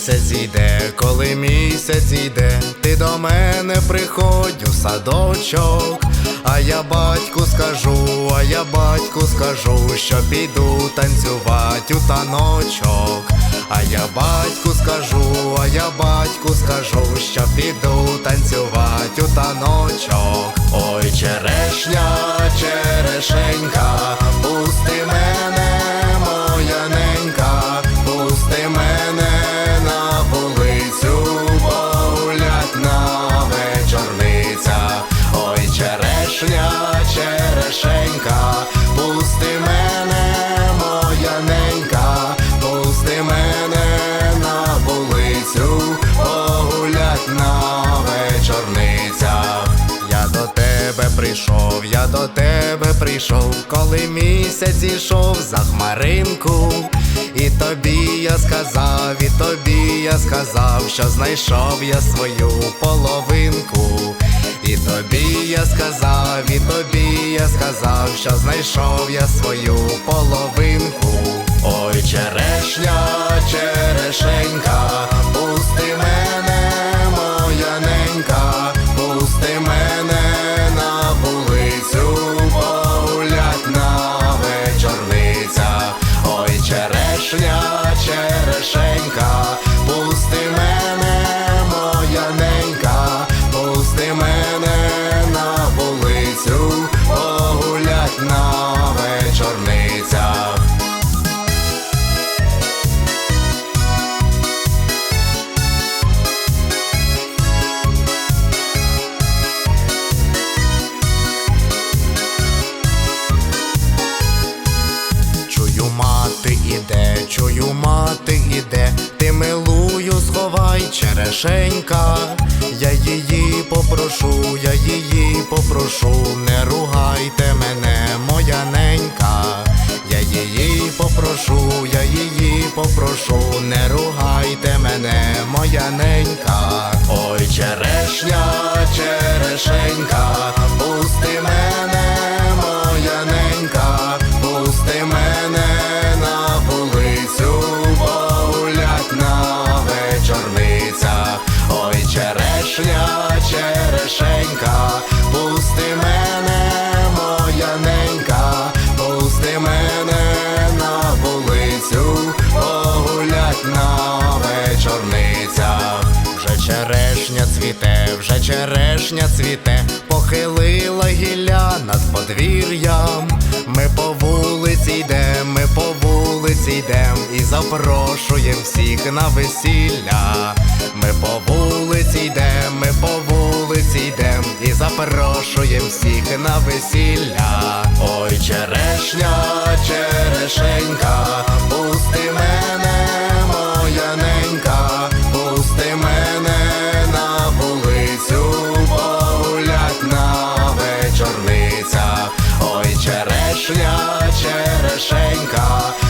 Місяць йде, коли місяць йде, ти до мене приходь у садочок. А я батьку скажу, а я батьку скажу, що піду танцювати у таночок. А я батьку скажу, а я батьку скажу, що піду танцювати у таночок. Ой, черешня, черешенька, до тебе прийшов, коли місяць ішов за хмаринку. І тобі я сказав, і тобі я сказав, що знайшов я свою половинку. І тобі я сказав, і тобі я сказав, що знайшов я свою половинку. Ой, черешня, черешенька. Я її попрошу, я її попрошу, не ругайте мене, моя ненька. Я її попрошу, я її попрошу, не ругайте мене, моя ненька. Ой, черешня, черешенька, погулять на вечорницях. Вже черешня цвіте, вже черешня цвіте, похилила гілля над подвір'ям. Ми по вулиці йдем, ми по вулиці йдем і запрошуєм всіх на весілля. Ми по вулиці йдем, ми по вулиці йдем і запрошуєм всіх на весілля. Ой, черешня, черешенька, вишня черешенька.